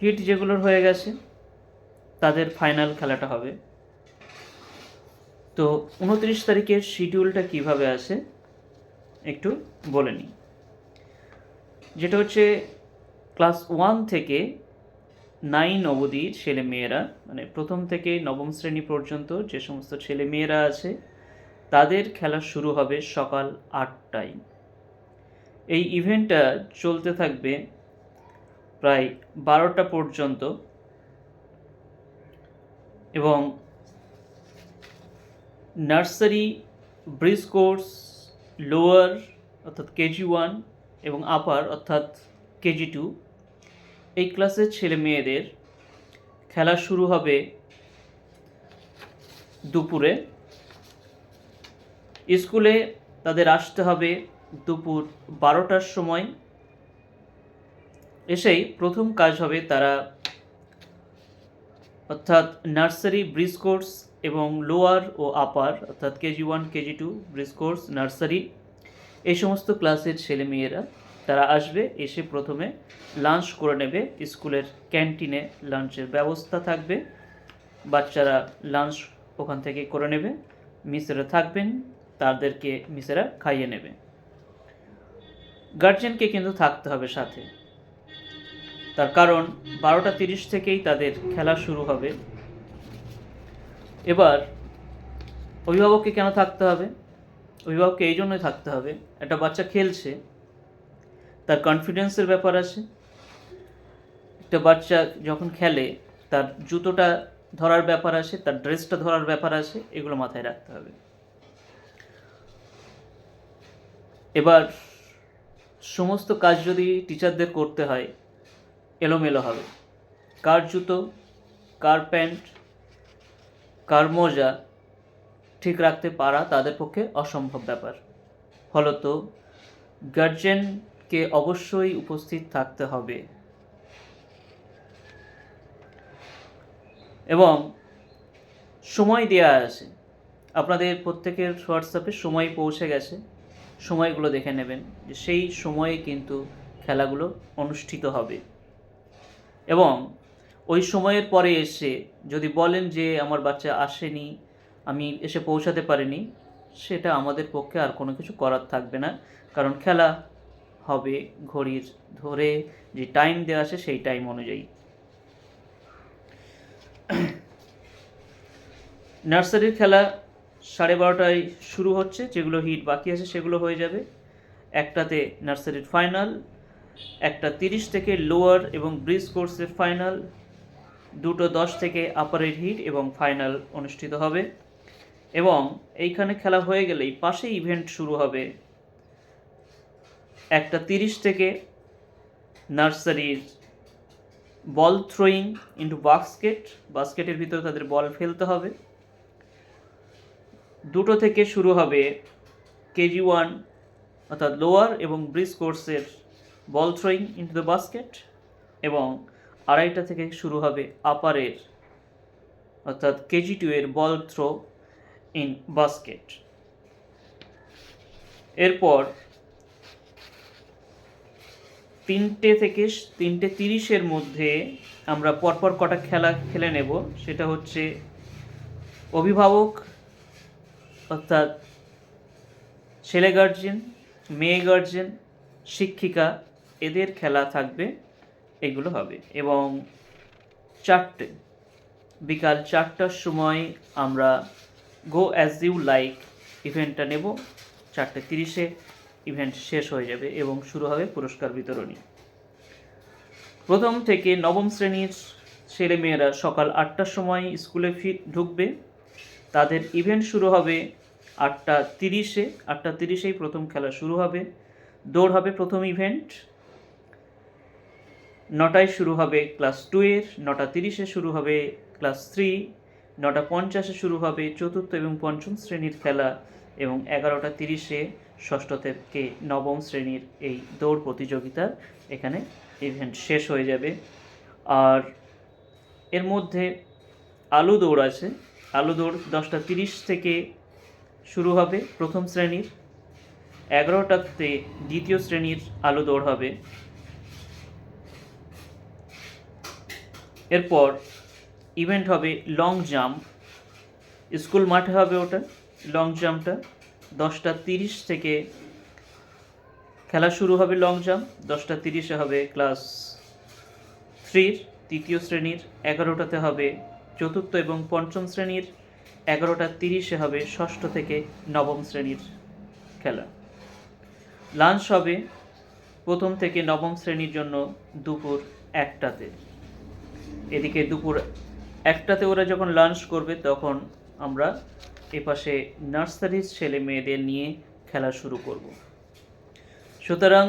Hit যেগুলোর হয়ে গেছে, তাদের ফাইনাল খেলাটা হবে। তো উনত্রিশ তারিখের শিডিউলটা কীভাবে আছে, একটু বলে নিই। যেটা হচ্ছে ক্লাস ওয়ান থেকে নাইন অবধি ছেলে মেয়েরা মানে প্রথম থেকে নবম শ্রেণি পর্যন্ত যে সমস্ত ছেলে মেয়েরা আছে, তাদের খেলা শুরু হবে সকাল আটটায়। এই ইভেন্টটা চলতে থাকবে প্রায় বারোটা পর্যন্ত। এবং নার্সারি, ব্রিজ কোর্স, লোয়ার, অর্থাৎ কেজি ওয়ান এবং আপার, অর্থাৎ কেজি টু। এই ক্লাসের ছেলে মেয়েদের খেলা শুরু হবে দুপুরে। স্কুলে তাদের আসতে হবে দুপুর বারোটার সময়। এসেই প্রথম কাজ হবে তারা অর্থাৎ নার্সারি ব্রিজ কোর্স এবং লোয়ার ও আপার, অর্থাৎ KG one, KG two bridge course, nursery, এই সমস্ত ক্লাসের ছেলে মেয়েরা তারা আসবে, এসে প্রথমে লাঞ্চ করে নেবে, স্কুলের ক্যান্টিনে লাঞ্চের ব্যবস্থা থাকবে, বাচ্চারা লাঞ্চ ওখান থেকে করে নেবে, মিসেরা থাকবেন, তাদেরকে মিসেরা খাইয়ে নেবে। গার্জেনকে কিন্তু থাকতে হবে সাথে। তার কারণ বারোটা তিরিশ থেকেই তাদের খেলা শুরু হবে। এবার অভিভাবককে কেন থাকতে হবে? অভিভাবককে এই জন্যই থাকতে হবে। একটা বাচ্চা খেলছে, তার কনফিডেন্সের ব্যাপার আছে। একটা বাচ্চা যখন খেলে, তার জুতোটা ধরার ব্যাপার আছে, তার ড্রেসটা ধরার ব্যাপার আছে, এগুলো মাথায় রাখতে হবে। এবার সমস্ত কাজ যদি টিচারদের করতে হয় এলোমেলো হবে। কার জুতো, কার প্যান্ট, কার মোজা ঠিক রাখতে পারা তাদের পক্ষে অসম্ভব ব্যাপার। ফলত গার্জেনকে অবশ্যই উপস্থিত থাকতে হবে। এবং সময় দেওয়া আছে। আপনাদের প্রত্যেকের হোয়াটসঅ্যাপে সময় পৌঁছে গেছে। সময়গুলো দেখে নেবেন যে সেই সময়ে কিন্তু খেলাগুলো অনুষ্ঠিত হবে। এবং ওই সময়ের পরে এসে যদি বলেন যে আমার বাচ্চা আসেনি, আমি এসে পৌঁছাতে পারিনি, সেটা আমাদের পক্ষে আর কোনো কিছু করার থাকবে না। কারণ খেলা হবে ঘড়ির ধরে, যে টাইম দেওয়া আছে সেই টাইম অনুযায়ী। নার্সারির খেলা সাড়ে বারোটায় শুরু হচ্ছে, যেগুলো হিট বাকি আছে সেগুলো হয়ে যাবে। একটাতে নার্সারির ফাইনাল একটা তিরিশ থেকে লোয়ার এবং ব্রিজ কোর্সে ফাইনাল দুটো দশ থেকে আপারের হিট এবং ফাইনাল অনুষ্ঠিত হবে। এবং এইখানে খেলা হয়ে গেলেই পাশে ইভেন্ট শুরু হবে। একটা তিরিশ থেকে নার্সারির বল থ্রোয়িং ইন্টু বাস্কেট বাস্কেটের ভিতরে তাদের বল ফেলতে হবে। দুটো থেকে শুরু হবে কেজি ওয়ান অর্থাৎ লোয়ার এবং ব্রিজ কোর্সের ball throwing into the basket এবং আড়াইটা থেকে শুরু হবে আপারের অর্থাৎ কেজি টু এর বল থ্রো ইন বাস্কেট এরপর তিনটে থেকে তিনটে তিরিশের মধ্যে আমরা পরপর কটা খেলা খেলে নেব। সেটা হচ্ছে অভিভাবক, অর্থাৎ ছেলে গার্জেন মেয়ে গার্জেন শিক্ষিকা এদের খেলা থাকবে, এগুলো হবে। এবং চারটে, বিকাল চারটার সময় আমরা গো অ্যাজ ইউ লাইক ইভেন্টটা নেব। চারটে তিরিশে ইভেন্ট শেষ হয়ে যাবে এবং শুরু হবে পুরস্কার বিতরণী। প্রথম থেকে নবম শ্রেণির ছেলে মেয়েরা সকাল আটটার সময় স্কুলে ফি, ঢুকবে। তাদের ইভেন্ট শুরু হবে আটটা তিরিশে। আটটা তিরিশেই প্রথম খেলা শুরু হবে। দৌড় হবে প্রথম ইভেন্ট নটায় শুরু হবে ক্লাস টু এর নটা তিরিশে শুরু হবে ক্লাস থ্রি, নটা পঞ্চাশে শুরু হবে চতুর্থ এবং পঞ্চম শ্রেণির খেলা এবং এগারোটা তিরিশে ষষ্ঠ থেকে নবম শ্রেণির এই দৌড় প্রতিযোগিতা এখানে ইভেন্ট শেষ হয়ে যাবে। আর এর মধ্যে আলু দৌড় আছে। আলু দৌড় দশটা তিরিশ থেকে শুরু হবে প্রথম শ্রেণির। এগারোটাতে দ্বিতীয় শ্রেণির আলু দৌড় হবে। এরপর ইভেন্ট হবে লং জাম্প স্কুল মাঠে হবে ওটা লং জাম্পটা দশটা তিরিশ থেকে খেলা শুরু হবে লং জাম্প দশটা তিরিশে হবে ক্লাস থ্রির তৃতীয় শ্রেণির। এগারোটাতে হবে চতুর্থ এবং পঞ্চম শ্রেণির। এগারোটা তিরিশে হবে ষষ্ঠ থেকে নবম শ্রেণির খেলা। লাঞ্চ হবে প্রথম থেকে নবম শ্রেণির জন্য দুপুর একটাতে। এদিকে দুপুর একটাতে ওরা যখন লাঞ্চ করবে, তখন আমরা এপাশে নার্সারির ছেলে মেয়েদের নিয়ে খেলা শুরু করব। সুতরাং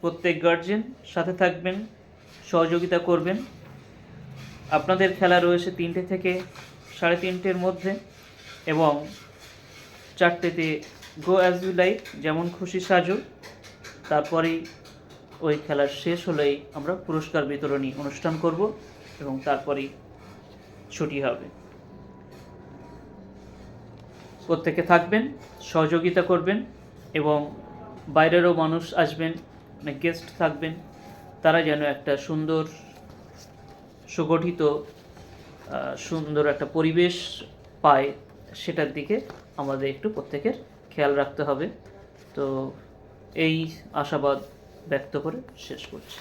প্রত্যেক গার্জেন সাথে থাকবেন, সহযোগিতা করবেন। আপনাদের খেলা রয়েছে তিনটে থেকে সাড়ে তিনটের মধ্যে এবং চারটেতে গো অ্যাজ ইউ লাইক যেমন খুশি সাজো। তারপরেই ওই খেলার শেষ হলেই আমরা পুরস্কার বিতরণী অনুষ্ঠান করব এবং তারপরেই ছুটি হবে। প্রত্যেকে থাকবেন, সহযোগিতা করবেন এবং বাইরেরও মানুষ আসবেন অনেক গেস্ট থাকবেন, তারা যেন একটা সুন্দর, সুগঠিত সুন্দর একটা পরিবেশ পায় সেটার দিকে আমাদের একটু প্রত্যেকের খেয়াল রাখতে হবে। তো এই আশাবাদ ব্যক্ত করে শেষ করছি।